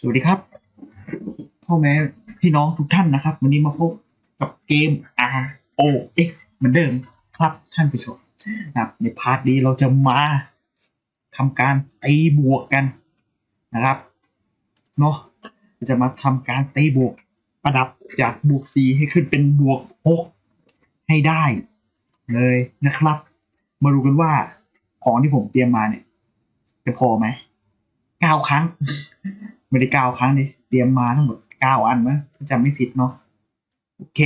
สวัสดีครับ พ่อแม่พี่น้องทุกท่านนะครับ วันนี้มาพบกับเกม R O X เหมือนเดิมครับท่านผู้ชมนะครับในพาร์ทนี้เราจะมาทำการตีบวกกันนะครับเนาะเราจะมาทำการตีบวกประดับจากบวก 4 ให้ขึ้นเป็นบวก 6 ให้ได้เลยนะครับ มาดูกันว่าของที่ผมเตรียมมาเนี่ยจะพอไหมเก้าครั้ง ไม่ได้เก้าครั้งนี่เตรียมมาทั้งหมดเก้าอันนะถ้าจำไม่ผิดเนาะโอเค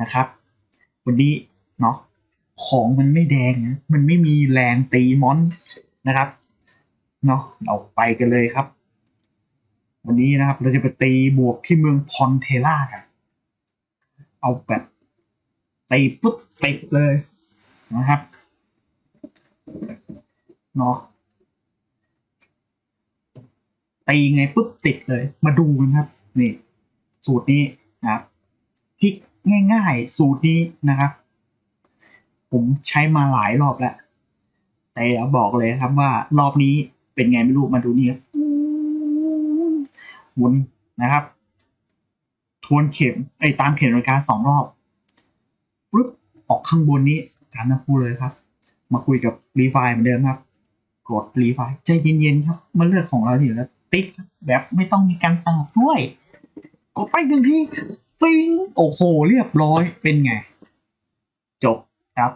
นะครับ วันนี้เนาะของมันไม่แดงนะมันไม่มีแรงตีมอนนะครับเนาะเราไปกันเลยครับ วันนี้นะครับ เราจะไปตีบวกที่เมืองพอนเทล่ากันเอาแบบตีปุ๊บติดเลยนะครับเนาะ ตีไงปุ๊บติดเลย มาดูกันครับนี่สูตรนี้นะครับ ที่ง่ายๆ สูตรนี้นะครับ ผมใช้มาหลายรอบแล้ว แต่บอกเลยครับว่ารอบนี้เป็นไงไม่รู้มาดูนี่ครับหมุนนะครับ ทวนเข็มไอ้ตามเข็มนาฬิกาสองรอบปุ๊บออกข้างบนนี้ตามน้ำพูเลยครับ มาคุยกับรีไฟเหมือนเดิมครับ กดรีไฟใจเย็นๆครับมาเลือกของเราอยู่แล้ว ติ๊กแบบไม่ต้องมีการตอบด้วย กดไปหนึ่งทีปิ้งโอ้โห เรียบร้อยเป็นไง จบครับ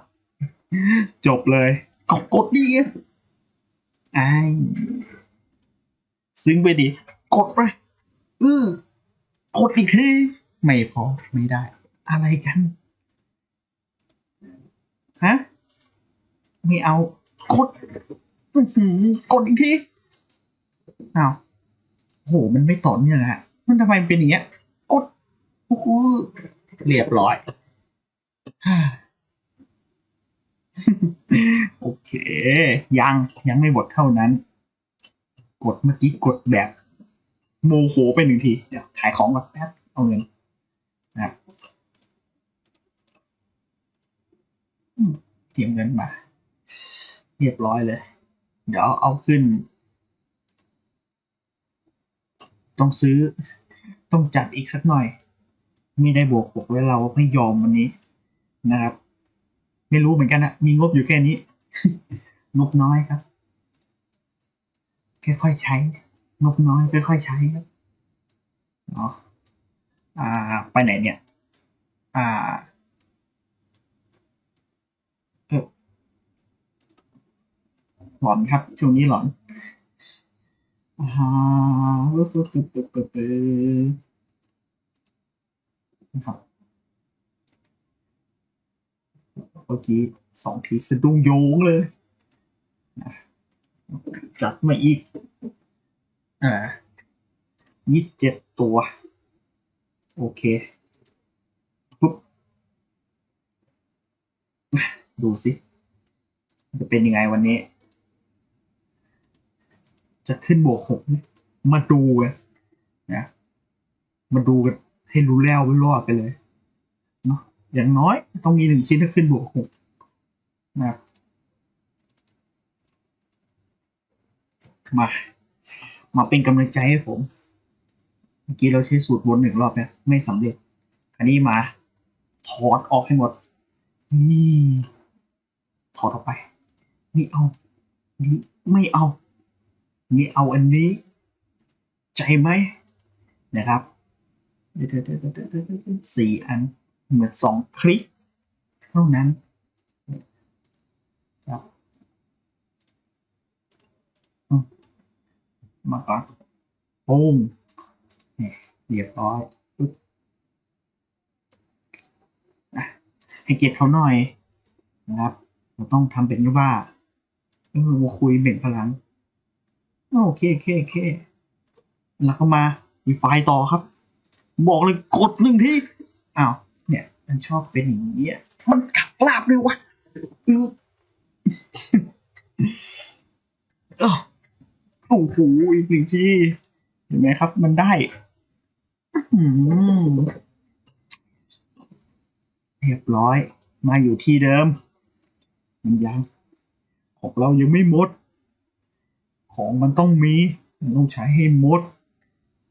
จบเลยกดกดดีไอ้ซึ้งไปดิ กดไปเออกดอีกทีไม่พอไม่ได้ อะไรกันฮะไม่เอากดอื้อหือกดอีกที อ้าวโหมันไม่ต่อเนื่องฮะ มันทำไมเป็นอย่างเงี้ย กดโอ้โหเรียบร้อย โอเค ยังยังไม่หมดเท่านั้น กดเมื่อกี้กดแบบ โมโหไปหนึ่งที เดี๋ยวขายของก่อนแป๊บ เอาเงินนะครับอืมเก็บเงินมา เรียบร้อยเลย เดี๋ยวเอาขึ้น ต้องซื้อ ต้องจัดอีกสักหน่อย ไม่ได้บวกบวกไว้เราไม่ยอมวันนี้นะครับ ไม่รู้เหมือนกันนะมีงบอยู่แค่นี้ งบน้อยครับ ค่อยๆใช้ งบน้อยค่อยๆใช้ครับเนาะอ่า ไปไหนเนี่ย อ่าหลอนครับ ช่วงนี้หลอน อ่าปึ๊บปึ๊บปึ๊บปึ๊บปึ๊บปึ๊บนะครับเมื่อกี้สองทีสะดุ้งโยงเลยจัดมาอีก อ่ายี่สิบเจ็ดตัว โอเค ปุ๊บ ดูสิ จะเป็นยังไงวันนี้ จะขึ้นบวกหกมาดูกันนะมาดูกันให้รู้แล้วไม่รอดไปเลยเนาะอย่างน้อยต้องมีหนึ่งชิ้นถ้าขึ้นบวกหกนะมา มาเป็นกำลังใจให้ผม เมื่อกี้เราใช้สูตรวนหนึ่งรอบเนี่ยไม่สำเร็จ อันนี้มาถอดออกให้หมด นี่ ถอดออกไป นี่เอา นี่ไม่เอา นี่เอาอันนี้ ใจไหมนะครับเดี๋ยวๆสี่อันเหมือนสองคลิก เท่านั้นครับมาก่อนปุ้งเนี่ยเรียบร้อยปึ๊บอะให้เกียรติเขาหน่อยนะครับ เราต้องทำเป็นว่าเออมาคุยเบ่งพลัง โอเคโอเคโอเคแล้วก็มามีไฟล์ต่อครับ บอกเลยกดหนึ่งที่อ้าวเนี่ยมันชอบเป็นอย่างนี้มันขัดลาบเลยวะเอออ้าวโอ้โหอีกหนึ่งที่เห็นไหมครับ มันได้เรียบร้อย มาอยู่ที่เดิม มันยังของเรายังไม่หมด ของมันต้องมีมันต้องใช้ให้หมด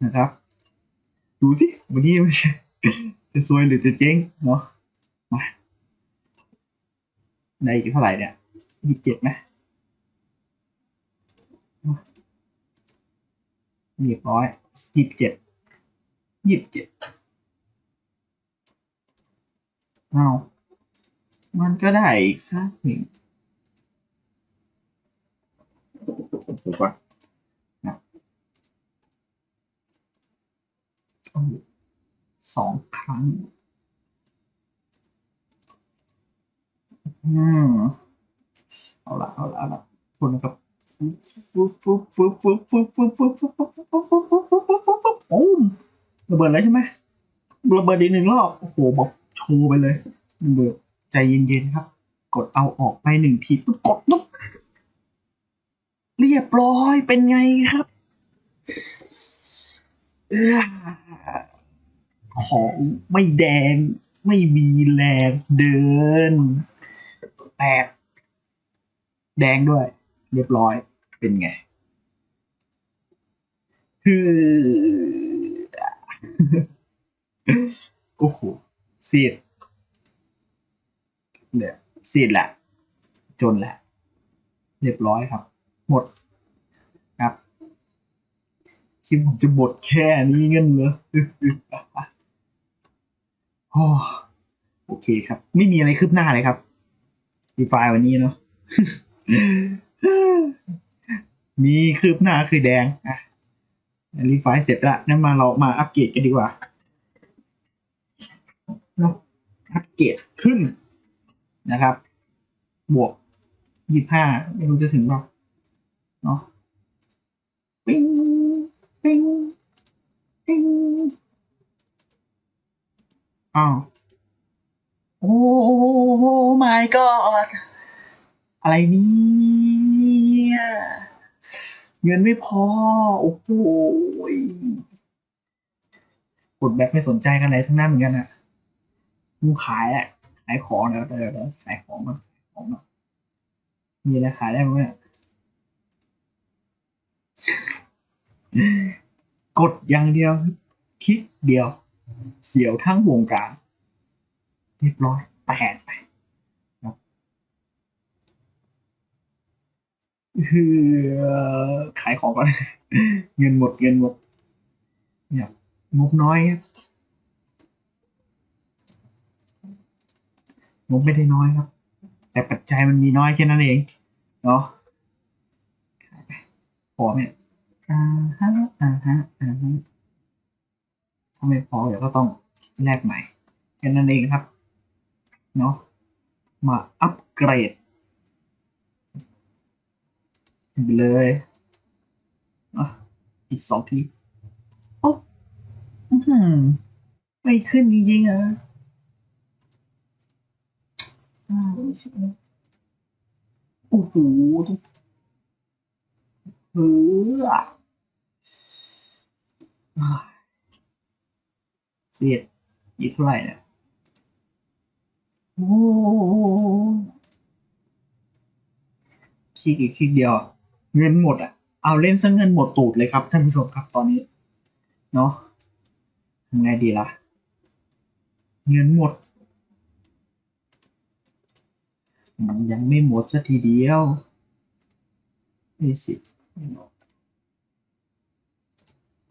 นะครับ ดูสิวันนี้จะจะซวยหรือจะเจ๊งเนาะมาได้อีกเท่าไหร่เนี่ยยี่สิบเจ็ดไหมเรียบร้อยยี่สิบเจ็ดยี่สิบเจ็ดเอามันก็ได้อีกสักหนึ่ง ถูกปะนะสองครั้งอืมเอาละเอาละเอาละคนนะครับฟุ๊บฟุ๊บฟุ๊บฟุ๊บฟุ๊บฟุ๊บฟุ๊บฟุ๊บฟุ๊บฟุ๊บฟุ๊บฟุ๊บฟุ๊บฟุ๊บฟุ๊บฟุ๊บปุ้มระเบิดแล้วใช่ไหมระเบิดอีกหนึ่งรอบโอ้โหบอกโชว์ไปเลยระเบิดใจเย็นๆครับ กดเอาออกไปหนึ่งทีปุ๊บกดปุ๊บ ร้อยเป็นไงครับเอ้อของไม่แดงไม่มีแรงเดินแตกแดงด้วย เรียบร้อยเป็นไงฮือโอ้โหซีดเนี่ยซีดแหละ จนแหละ เรียบร้อยครับ หมด คิดผมจะหมดแค่นี้เงินเหรอโอ้โอเคครับ ไม่มีอะไรคืบหน้าเลยครับดีไฟวันนี้เนาะมีคืบหน้าคือแดงอะรีไฟเสร็จละงั้นมาเรามาอัปเกรดกันดีกว่าเนาะอัปเกรดขึ้นนะครับ บวกยี่ห้าไม่รู้จะถึงเปล่าเนาะปิ้ง ปิ้งปิ้งอ้าวโอ้ my god อะไรเนี่ยเงินไม่พอ โอ้โหกดแบ็คไม่สนใจกันเลยทั้งนั้นเหมือนกันอะมึงขายอะขายของเดี๋ยวเดี๋ยวขายของมาขายของมามีอะไรขายได้ไหมเนี่ย กดอย่างเดียวคลิกเดียว เสียวทั้งวงการเรียบร้อยแปดไปคือขายของก่อนเงินหมดเงินหมดเนี่ยงบน้อยงบไม่ได้น้อยครับ แต่ปัจจัยมันมีน้อยแค่นั้นเองเนาะขายไปพอไหมเนี่ย อ่าฮะอ่าฮะอ่าฮะถ้าไม่พอเดี๋ยวก็ต้องแลกใหม่แค่นั้นเองครับเนาะมาอัปเกรดไปเลยอะอีกสองทีโอ้หือไม่ขึ้นจริงๆอะอ่าโอ้โหเฮ้ออ่า เสียดอีกเท่าไหร่เนี่ยโอ้คลิกอีกคลิกเดียวอะเงินหมดอะ เอาเล่นซะเงินหมดตูดเลยครับท่านผู้ชมครับตอนนี้ เนาะทำไงดีล่ะ เงินหมดมันยังไม่หมดสักทีเดียวนี่สิ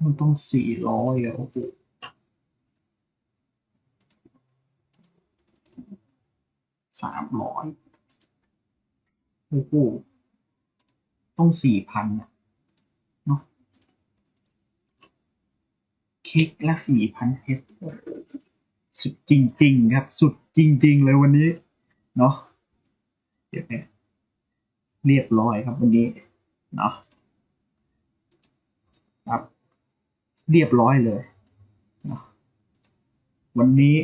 มันต้องสี่ร้อยอะโอ้โหสามร้อยโอ้โหต้องสี่พันเนาะเค้กละสี่พันเพชรสุดจริง ๆ ครับ สุดจริง ๆ เลยวันนี้ เนาะเดี๋ยวเนี่ยเรียบร้อยครับวันนี้ เนาะครับ เรียบร้อยเลย วันนี้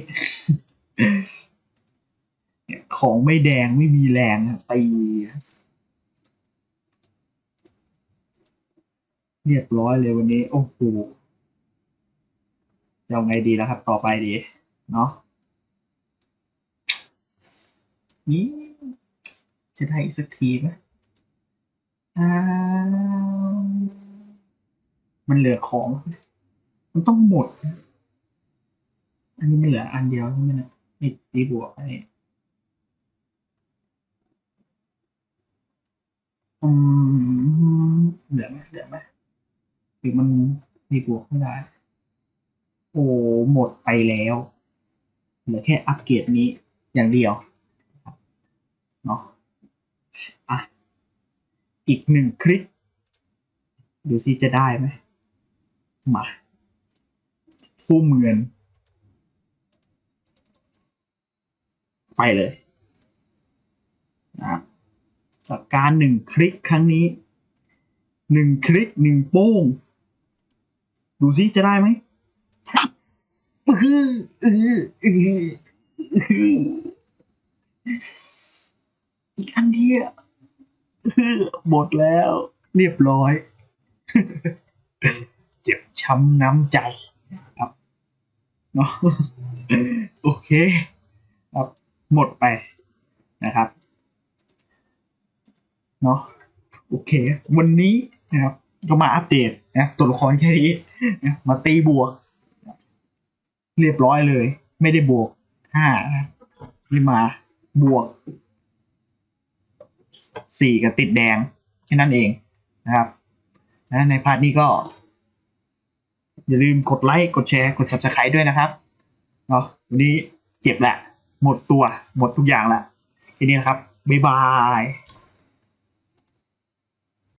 ของไม่แดงไม่มีแรงอะตีเรียบร้อยเลยวันนี้ โอ้โหจะเอาไงดีแล้วครับ ต่อไปดี เนาะนี่จะได้อีกสักทีไหมมันเหลือของ มันต้องหมด อันนี้ไม่เหลืออันเดียวใช่ไหมนะนี่ตีบวกอันนี้อืมเหลือไหมเหลือไหมหรือมันตีบวกไม่ได้ โอ้หมดไปแล้วเหลือแค่อัปเกรดนี้อย่างเดียวเนาะอะอีกหนึ่งคลิก ดูซิจะได้ไหมมา ทุ่มเงิน ไปเลยนะจากการหนึ่งคลิกครั้งนี้หนึ่งคลิกหนึ่งโป้ง ดูซิจะได้ไหมอืออืออืออืออีกอันเดียวหมดแล้ว เรียบร้อย เจ็บช้ำน้ำใจ เนาะโอเคครับหมดไปนะครับเนาะโอเค วันนี้นะครับ ก็มาอัปเดตนะตัวละครแค่นี้นะมาตีบวก เรียบร้อยเลย ไม่ได้บวกห้านะนี่มาบวกสี่กับติดแดงแค่นั้นเองนะครับและในพาร์ทนี้ก็ อย่าลืมกดไลค์กดแชร์กด subscribe ด้วยนะครับเนาะวันนี้เจ็บแหละ หมดตัวหมดทุกอย่างละทีนี้นะครับ บ๊ายบาย